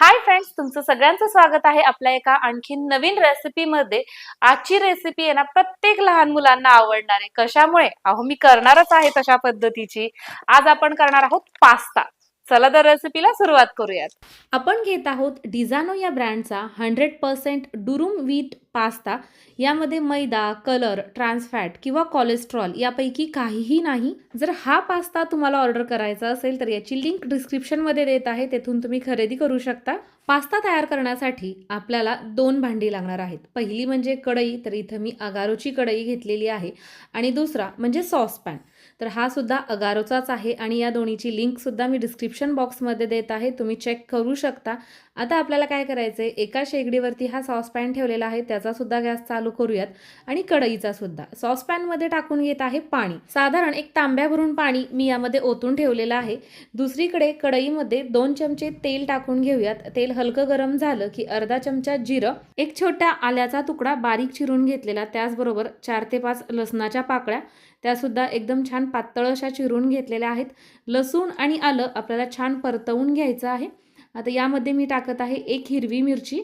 Hi friends तुमचं सगळ्यांचं स्वागत आहे आपल्या एका आणखी नवीन रेसिपीमध्ये आजची रेसिपी आहे ना प्रत्येक लहान मुलांना आवडणार आहे. कशामुळे? अहो मी करणारच आहे तशा पद्धतीची. आज आपण करणार आहोत पास्ता. चला तर रेसिपीला सुरुवात करूयात. आपण घेत आहोत डिझानो या ब्रँडचा hundred percent durum wheat pasta यामध्ये मैदा कलर ट्रान्सफॅट किंवा कोलेस्ट्रॉल यापैकी काहीही नाही. जर हा पास्ता तुम्हाला ऑर्डर करायचा असेल तर याची लिंक डिस्क्रिप्शनमध्ये देत आहे. तेथून तुम्ही खरेदी करू शकता. पास्ता तयार करण्यासाठी आपल्याला दोन भांडी लागणार आहेत. पहिली म्हणजे कढई तर इथं मी अगारोची कढई घेतलेली आहे. आणि दुसरा म्हणजे सॉसपॅन तर हा सुद्धा अगारोचाच आहे आणि या दोन्हीची लिंकसुद्धा मी डिस्क्रिप्शन बॉक्समध्ये देत आहे. तुम्ही चेक करू शकता. आता आपल्याला काय करायचं आहे एका शेगडीवरती हा सॉसपॅन ठेवलेला आहे. त्याचासुद्धा गॅस चालू करूयात. आणि कढईचा सुद्धा. सॉसपॅनमध्ये टाकून घेत आहे पाणी. साधारण एक तांब्या भरून पाणी मी यामध्ये ओतून ठेवलेलं आहे. दुसरीकडे कढईमध्ये दोन चमचे तेल टाकून घेऊयात. तेल हलकं गरम झालं की अर्धा चमचा जिरं एक छोट्या आल्याचा तुकडा बारीक चिरून घेतलेला त्याचबरोबर चार ते पाच लसणाच्या पाकळ्या त्यासुद्धा एकदम छान छान पातळ अशा चिरून घेतलेल्या आहेत. लसूण आणि आलं आपल्याला छान परतवून घ्यायचं आहे. आता यामध्ये मी टाकत आहे एक हिरवी मिरची.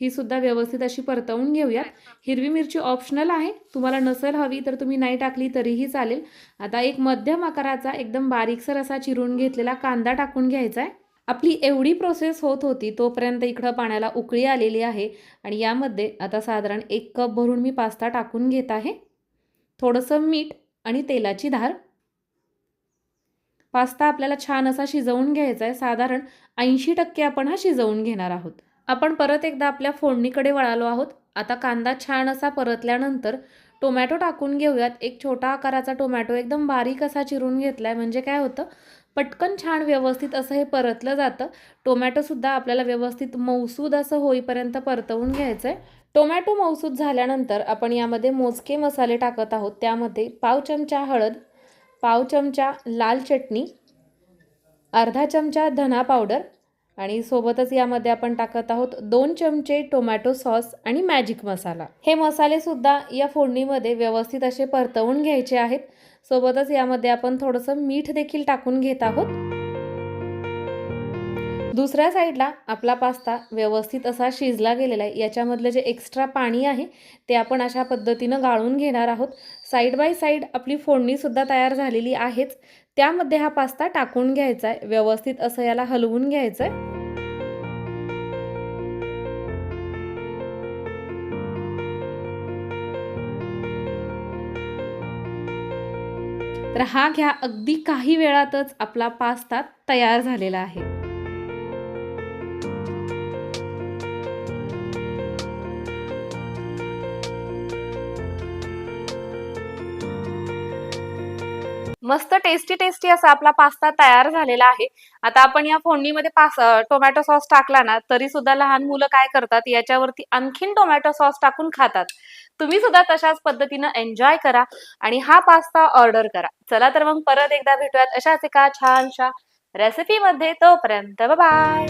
ही सुद्धा व्यवस्थित अशी परतवून घेऊयात. हिरवी मिरची ऑप्शनल आहे. तुम्हाला नसेल हवी तर तुम्ही नाही टाकली तरीही चालेल. आता एक मध्यम आकाराचा एकदम बारीकसर असा चिरून घेतलेला कांदा टाकून घ्यायचा आहे. आपली एवढी प्रोसेस होत होती तोपर्यंत इकडं पाण्याला उकळी आलेली आहे. आणि यामध्ये आता साधारण एक कप भरून मी पास्ता टाकून घेत आहे. थोडंसं मीठ आणि तेलाची धार. पास्ता आपल्याला छान असा शिजवून घ्यायचा आहे. साधारण ऐंशी टक्के आपण हा शिजवून घेणार आहोत. आपण परत एकदा आपल्या फोडणीकडे वळालो आहोत. आता कांदा छान असा परतल्यानंतर टोमॅटो टाकून घेऊयात. एक छोटा आकाराचा टोमॅटो एकदम बारीक असा चिरून घेतला आहे म्हणजे काय होतं? पटकन छान व्यवस्थित असं हे परतलं जातं. टोमॅटोसुद्धा आपल्याला व्यवस्थित मौसूद असं होईपर्यंत परतवून घ्यायचं आहे टोमॅटो मौसूद झाल्यानंतर आपण यामध्ये मोजके मसाले टाकत आहोत. त्यामध्ये पाव चमचा हळद पाव चमचा लाल चटणी अर्धा चमचा धना पावडर आणि सोबतच यामध्ये आपण टाकत आहोत दोन चमचे टोमॅटो सॉस आणि मॅजिक मसाला. हे मसालेसुद्धा या फोडणीमध्ये व्यवस्थित असे परतवून घ्यायचे आहेत. सोबतच यामध्ये आपण थोडंसं मीठ देखील टाकून घेत आहोत. दुसऱ्या साईडला आपला पास्ता व्यवस्थित असा शिजला गेलेला आहे. याच्यामधलं जे एक्स्ट्रा पाणी आहे ते आपण अशा पद्धतीनं गाळून घेणार आहोत. साईड बाय साईड आपली फोडणीसुद्धा तयार झालेली आहेच. त्यामध्ये हा पास्ता टाकून घ्यायचा आहे व्यवस्थित असं याला हलवून घ्यायचं आहे तर हा घ्या. अगदी काही वेळातच आपला पास्ता तयार झालेला आहे. मस्त टेस्टी टेस्टी असा आपला पास्ता तयार झालेला आहे. आता आपण या फोडणीमध्ये पास टोमॅटो सॉस टाकला ना तरी सुद्धा लहान मुलं काय करतात याच्यावरती आणखीन टोमॅटो सॉस टाकून खातात. तुम्ही सुद्धा तशाच पद्धतीनं एन्जॉय करा आणि हा पास्ता ऑर्डर करा. चला तर मग परत एकदा भेटूयात अशाच एका छानशा रेसिपीमध्ये तोपर्यंत बाय